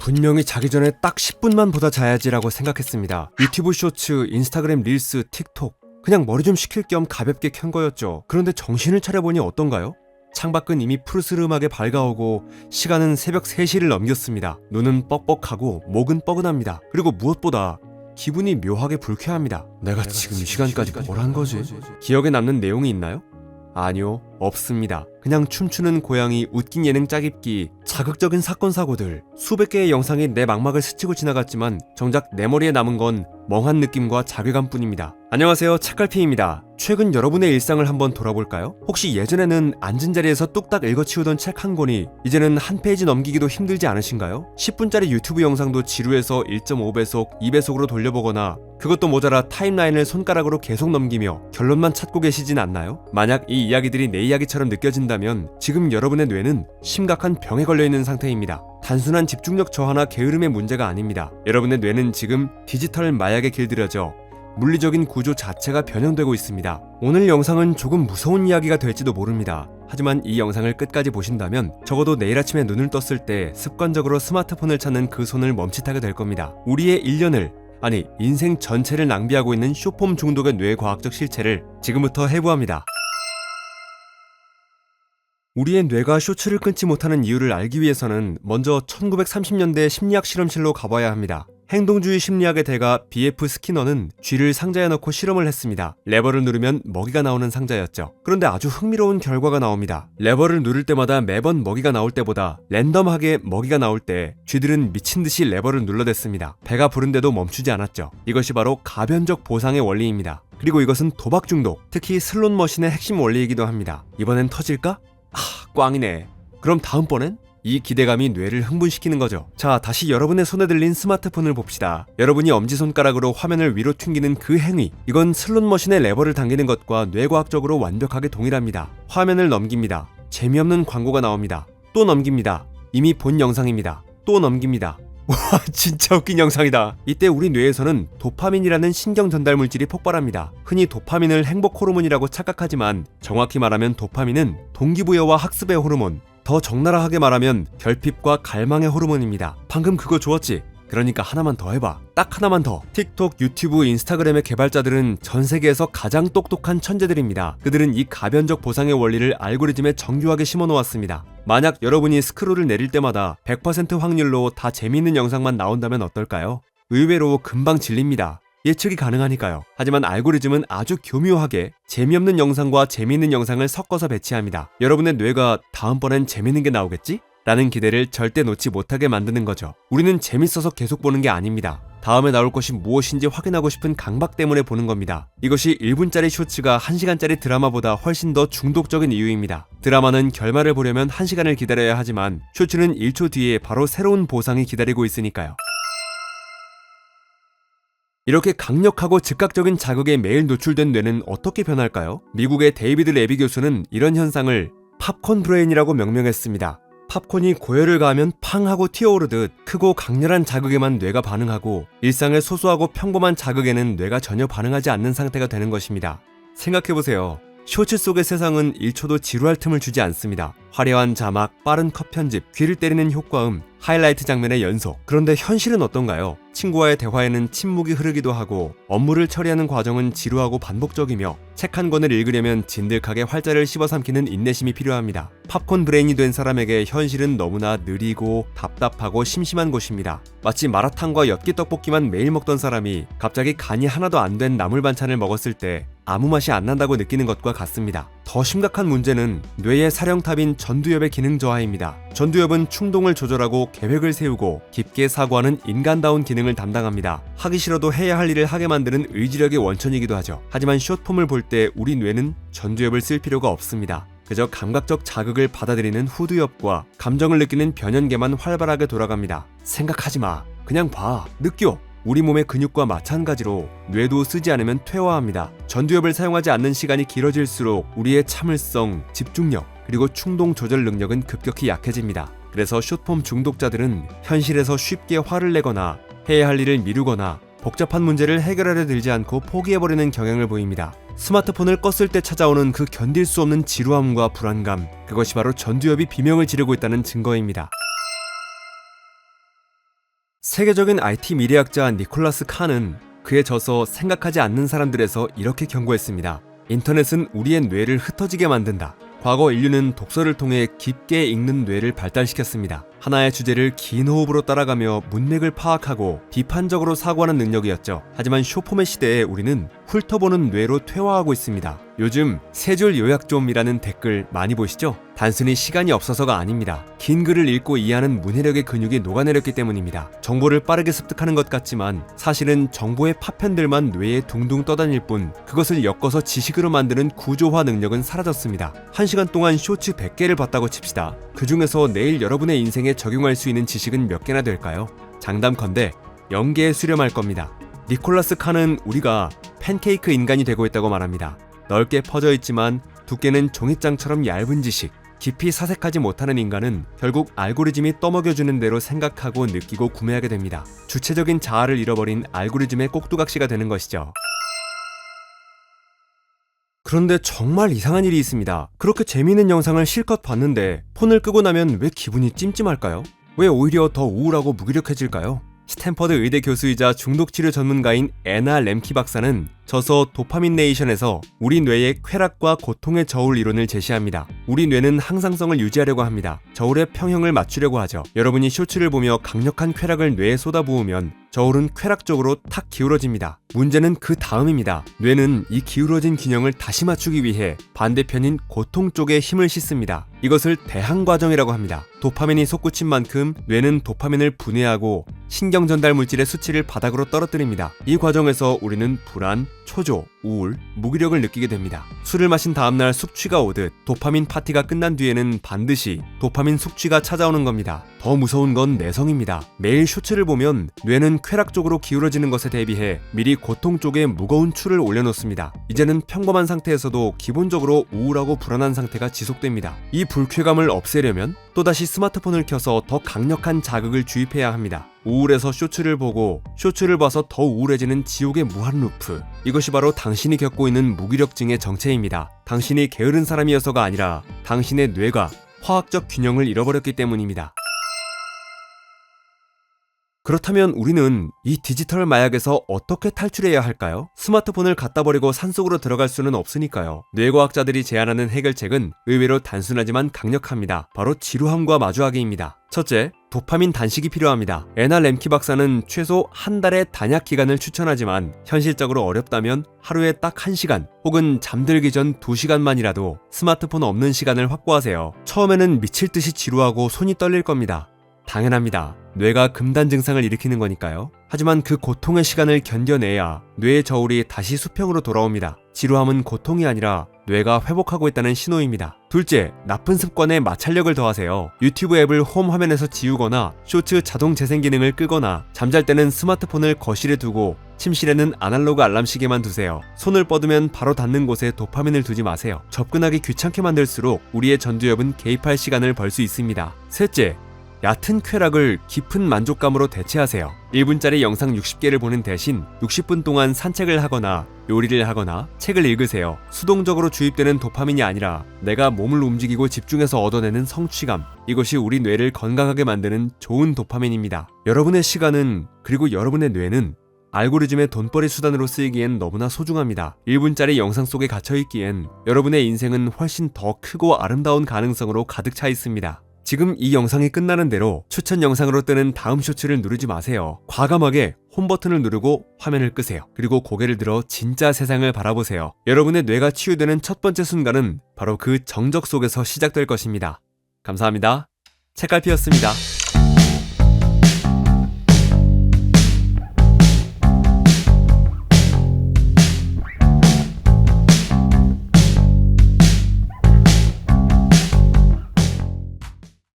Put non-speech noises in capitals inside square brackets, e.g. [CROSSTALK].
분명히 자기 전에 딱 10분만 보다 자야지라고 생각했습니다. 유튜브 쇼츠, 인스타그램 릴스, 틱톡. 그냥 머리 좀 식힐 겸 가볍게 켠 거였죠. 그런데 정신을 차려보니 어떤가요? 창밖은 이미 푸르스름하게 밝아오고 시간은 새벽 3시를 넘겼습니다. 눈은 뻑뻑하고 목은 뻐근합니다. 그리고 무엇보다 기분이 묘하게 불쾌합니다. 내가, 지금 이 시간까지 뭘한 거지? 기억에 남는 내용이 있나요? 아니요, 없습니다. 그냥 춤추는 고양이, 웃긴 예능 짜깁기, 자극적인 사건 사고들, 수백 개의 영상이 내 망막을 스치고 지나갔지만 정작 내 머리에 남은 건 멍한 느낌과 자괴감 뿐입니다. 안녕하세요, 책갈피입니다. 최근 여러분의 일상을 한번 돌아볼까요? 혹시 예전에는 앉은 자리에서 뚝딱 읽어치우던 책 한 권이 이제는 한 페이지 넘기기도 힘들지 않으신가요? 10분짜리 유튜브 영상도 지루해서 1.5배속, 2배속으로 돌려보거나 그것도 모자라 타임라인을 손가락으로 계속 넘기며 결론만 찾고 계시진 않나요? 만약 이 이야기들이 내 이야기처럼 느껴진다면 지금 여러분의 뇌는 심각한 병에 걸려 있는 상태입니다. 단순한 집중력 저하나 게으름의 문제가 아닙니다. 여러분의 뇌는 지금 디지털 마약에 길들여져 물리적인 구조 자체가 변형되고 있습니다. 오늘 영상은 조금 무서운 이야기가 될지도 모릅니다. 하지만 이 영상을 끝까지 보신다면 적어도 내일 아침에 눈을 떴을 때 습관적으로 스마트폰을 찾는 그 손을 멈칫하게 될 겁니다. 우리의 1년을 아니 인생 전체를 낭비하고 있는 쇼폼 중독의 뇌과학적 실체를 지금부터 해부합니다. 우리의 뇌가 쇼츠를 끊지 못하는 이유를 알기 위해서는 먼저 1930년대 심리학 실험실로 가봐야 합니다. 행동주의 심리학의 대가 B.F. 스키너는 쥐를 상자에 넣고 실험을 했습니다. 레버를 누르면 먹이가 나오는 상자였죠. 그런데 아주 흥미로운 결과가 나옵니다. 레버를 누를 때마다 매번 먹이가 나올 때보다 랜덤하게 먹이가 나올 때 쥐들은 미친 듯이 레버를 눌러댔습니다. 배가 부른데도 멈추지 않았죠. 이것이 바로 가변적 보상의 원리입니다. 그리고 이것은 도박 중독, 특히 슬롯 머신의 핵심 원리이기도 합니다. 이번엔 터질까? 아, 꽝이네. 그럼 다음번엔? 이 기대감이 뇌를 흥분시키는 거죠. 자, 다시 여러분의 손에 들린 스마트폰을 봅시다. 여러분이 엄지손가락으로 화면을 위로 튕기는 그 행위. 이건 슬롯 머신의 레버를 당기는 것과 뇌과학적으로 완벽하게 동일합니다. 화면을 넘깁니다. 재미없는 광고가 나옵니다. 또 넘깁니다. 이미 본 영상입니다. 또 넘깁니다. [LAUGHS] 와, 진짜 웃긴 영상이다. 이때 우리 뇌에서는 도파민이라는 신경 전달 물질이 폭발합니다. 흔히 도파민을 행복 호르몬이라고 착각하지만 정확히 말하면 도파민은 동기부여와 학습의 호르몬, 더 적나라하게 말하면 결핍과 갈망의 호르몬입니다. 방금 그거 좋았지? 그러니까 하나만 더 해봐. 딱 하나만 더. 틱톡, 유튜브, 인스타그램의 개발자들은 전 세계에서 가장 똑똑한 천재들입니다. 그들은 이 가변적 보상의 원리를 알고리즘에 정교하게 심어 놓았습니다. 만약 여러분이 스크롤을 내릴 때마다 100% 확률로 다 재미있는 영상만 나온다면 어떨까요? 의외로 금방 질립니다. 예측이 가능하니까요. 하지만 알고리즘은 아주 교묘하게 재미없는 영상과 재미있는 영상을 섞어서 배치합니다. 여러분의 뇌가 다음번엔 재미있는 게 나오겠지? 라는 기대를 절대 놓지 못하게 만드는 거죠. 우리는 재밌어서 계속 보는 게 아닙니다. 다음에 나올 것이 무엇인지 확인하고 싶은 강박 때문에 보는 겁니다. 이것이 1분짜리 쇼츠가 1시간짜리 드라마보다 훨씬 더 중독적인 이유입니다. 드라마는 결말을 보려면 1시간을 기다려야 하지만 쇼츠는 1초 뒤에 바로 새로운 보상이 기다리고 있으니까요. 이렇게 강력하고 즉각적인 자극에 매일 노출된 뇌는 어떻게 변할까요? 미국의 데이비드 레비 교수는 이런 현상을 팝콘 브레인이라고 명명했습니다. 팝콘이 고열을 가하면 팡 하고 튀어오르듯 크고 강렬한 자극에만 뇌가 반응하고 일상의 소소하고 평범한 자극에는 뇌가 전혀 반응하지 않는 상태가 되는 것입니다. 생각해보세요. 쇼츠 속의 세상은 1초도 지루할 틈을 주지 않습니다. 화려한 자막, 빠른 컷 편집, 귀를 때리는 효과음, 하이라이트 장면의 연속. 그런데 현실은 어떤가요? 친구와의 대화에는 침묵이 흐르기도 하고 업무를 처리하는 과정은 지루하고 반복적이며 책 한 권을 읽으려면 진득하게 활자를 씹어 삼키는 인내심이 필요합니다. 팝콘 브레인이 된 사람에게 현실은 너무나 느리고 답답하고 심심한 곳입니다. 마치 마라탕과 엽기 떡볶이만 매일 먹던 사람이 갑자기 간이 하나도 안 된 나물 반찬을 먹었을 때 아무 맛이 안 난다고 느끼는 것과 같습니다. 더 심각한 문제는 뇌의 사령탑인 전두엽의 기능 저하입니다. 전두엽은 충동을 조절하고 계획을 세우고 깊게 사고하는 인간다운 기능을 담당합니다. 하기 싫어도 해야 할 일을 하게 만드는 의지력의 원천이기도 하죠. 하지만 숏폼을 볼 때 우리 뇌는 전두엽을 쓸 필요가 없습니다. 그저 감각적 자극을 받아들이는 후두엽과 감정을 느끼는 변연계만 활발하게 돌아갑니다. 생각하지 마. 그냥 봐. 느껴. 우리 몸의 근육과 마찬가지로 뇌도 쓰지 않으면 퇴화합니다. 전두엽을 사용하지 않는 시간이 길어질수록 우리의 참을성, 집중력, 그리고 충동 조절 능력은 급격히 약해집니다. 그래서 숏폼 중독자들은 현실에서 쉽게 화를 내거나 해야 할 일을 미루거나 복잡한 문제를 해결하려 들지 않고 포기해버리는 경향을 보입니다. 스마트폰을 껐을 때 찾아오는 그 견딜 수 없는 지루함과 불안감, 그것이 바로 전두엽이 비명을 지르고 있다는 증거입니다. 세계적인 IT 미래학자 니콜라스 칸은 그에 져서 생각하지 않는 사람들에서 이렇게 경고했습니다. 인터넷은 우리의 뇌를 흩어지게 만든다. 과거 인류는 독서를 통해 깊게 읽는 뇌를 발달시켰습니다. 하나의 주제를 긴 호흡으로 따라가며 문맥을 파악하고 비판적으로 사고하는 능력이었죠. 하지만 쇼폼의 시대에 우리는 훑어보는 뇌로 퇴화하고 있습니다. 요즘 세 줄 요약 좀이라는 댓글 많이 보시죠? 단순히 시간이 없어서가 아닙니다. 긴 글을 읽고 이해하는 문해력의 근육이 녹아내렸기 때문입니다. 정보를 빠르게 습득하는 것 같지만 사실은 정보의 파편들만 뇌에 둥둥 떠다닐 뿐 그것을 엮어서 지식으로 만드는 구조화 능력은 사라졌습니다. 한 시간 동안 쇼츠 100개를 봤다고 칩시다. 그 중에서 내일 여러분의 인생에 적용할 수 있는 지식은 몇 개나 될까요? 장담컨대 0개에 수렴할 겁니다. 니콜라스 칸은 우리가 팬케이크 인간이 되고 있다고 말합니다. 넓게 퍼져 있지만 두께는 종이장처럼 얇은 지식, 깊이 사색하지 못하는 인간은 결국 알고리즘이 떠먹여주는 대로 생각하고 느끼고 구매하게 됩니다. 주체적인 자아를 잃어버린 알고리즘의 꼭두각시가 되는 것이죠. 그런데 정말 이상한 일이 있습니다. 그렇게 재미있는 영상을 실컷 봤는데 폰을 끄고 나면 왜 기분이 찜찜할까요? 왜 오히려 더 우울하고 무기력해질까요? 스탠퍼드 의대 교수이자 중독치료 전문가인 애나 램키 박사는 저서 도파민 네이션에서 우리 뇌의 쾌락과 고통의 저울 이론을 제시합니다. 우리 뇌는 항상성을 유지하려고 합니다. 저울의 평형을 맞추려고 하죠. 여러분이 쇼츠를 보며 강력한 쾌락을 뇌에 쏟아부으면 저울은 쾌락 쪽으로 탁 기울어집니다. 문제는 그 다음입니다. 뇌는 이 기울어진 균형을 다시 맞추기 위해 반대편인 고통 쪽에 힘을 싣습니다. 이것을 대항 과정이라고 합니다. 도파민이 솟구친 만큼 뇌는 도파민을 분해하고 신경 전달 물질의 수치를 바닥으로 떨어뜨립니다. 이 과정에서 우리는 불안, 초조, 우울, 무기력을 느끼게 됩니다. 술을 마신 다음날 숙취가 오듯 도파민 파티가 끝난 뒤에는 반드시 도파민 숙취가 찾아오는 겁니다. 더 무서운 건 내성입니다. 매일 쇼츠를 보면 뇌는 쾌락 쪽으로 기울어지는 것에 대비해 미리 고통 쪽에 무거운 추를 올려놓습니다. 이제는 평범한 상태에서도 기본적으로 우울하고 불안한 상태가 지속됩니다. 이 불쾌감을 없애려면 또다시 스마트폰을 켜서 더 강력한 자극을 주입해야 합니다. 우울해서 쇼츠를 보고 쇼츠를 봐서 더 우울해지는 지옥의 무한 루프. 이것이 바로 당신이 겪고 있는 무기력증의 정체입니다. 당신이 게으른 사람이어서가 아니라 당신의 뇌가 화학적 균형을 잃어버렸기 때문입니다. 그렇다면 우리는 이 디지털 마약에서 어떻게 탈출해야 할까요? 스마트폰을 갖다 버리고 산속으로 들어갈 수는 없으니까요. 뇌과학자들이 제안하는 해결책은 의외로 단순하지만 강력합니다. 바로 지루함과 마주하기입니다. 첫째, 도파민 단식이 필요합니다. 에나 램키 박사는 최소 한 달의 단약 기간을 추천하지만 현실적으로 어렵다면 하루에 딱 1시간 혹은 잠들기 전 2시간만이라도 스마트폰 없는 시간을 확보하세요. 처음에는 미칠 듯이 지루하고 손이 떨릴 겁니다. 당연합니다. 뇌가 금단 증상을 일으키는 거니까요. 하지만 그 고통의 시간을 견뎌내야 뇌의 저울이 다시 수평으로 돌아옵니다. 지루함은 고통이 아니라 뇌가 회복하고 있다는 신호입니다. 둘째, 나쁜 습관에 마찰력을 더하세요. 유튜브 앱을 홈 화면에서 지우거나 쇼츠 자동 재생 기능을 끄거나 잠잘 때는 스마트폰을 거실에 두고 침실에는 아날로그 알람 시계만 두세요. 손을 뻗으면 바로 닿는 곳에 도파민을 두지 마세요. 접근하기 귀찮게 만들수록 우리의 전두엽은 개입할 시간을 벌 수 있습니다. 셋째, 얕은 쾌락을 깊은 만족감으로 대체하세요. 1분짜리 영상 60개를 보는 대신 60분 동안 산책을 하거나 요리를 하거나 책을 읽으세요. 수동적으로 주입되는 도파민이 아니라 내가 몸을 움직이고 집중해서 얻어내는 성취감. 이것이 우리 뇌를 건강하게 만드는 좋은 도파민입니다. 여러분의 시간은 그리고 여러분의 뇌는 알고리즘의 돈벌이 수단으로 쓰이기엔 너무나 소중합니다. 1분짜리 영상 속에 갇혀있기엔 여러분의 인생은 훨씬 더 크고 아름다운 가능성으로 가득 차 있습니다. 지금 이 영상이 끝나는 대로 추천 영상으로 뜨는 다음 쇼츠를 누르지 마세요. 과감하게 홈 버튼을 누르고 화면을 끄세요. 그리고 고개를 들어 진짜 세상을 바라보세요. 여러분의 뇌가 치유되는 첫 번째 순간은 바로 그 정적 속에서 시작될 것입니다. 감사합니다. 책갈피였습니다.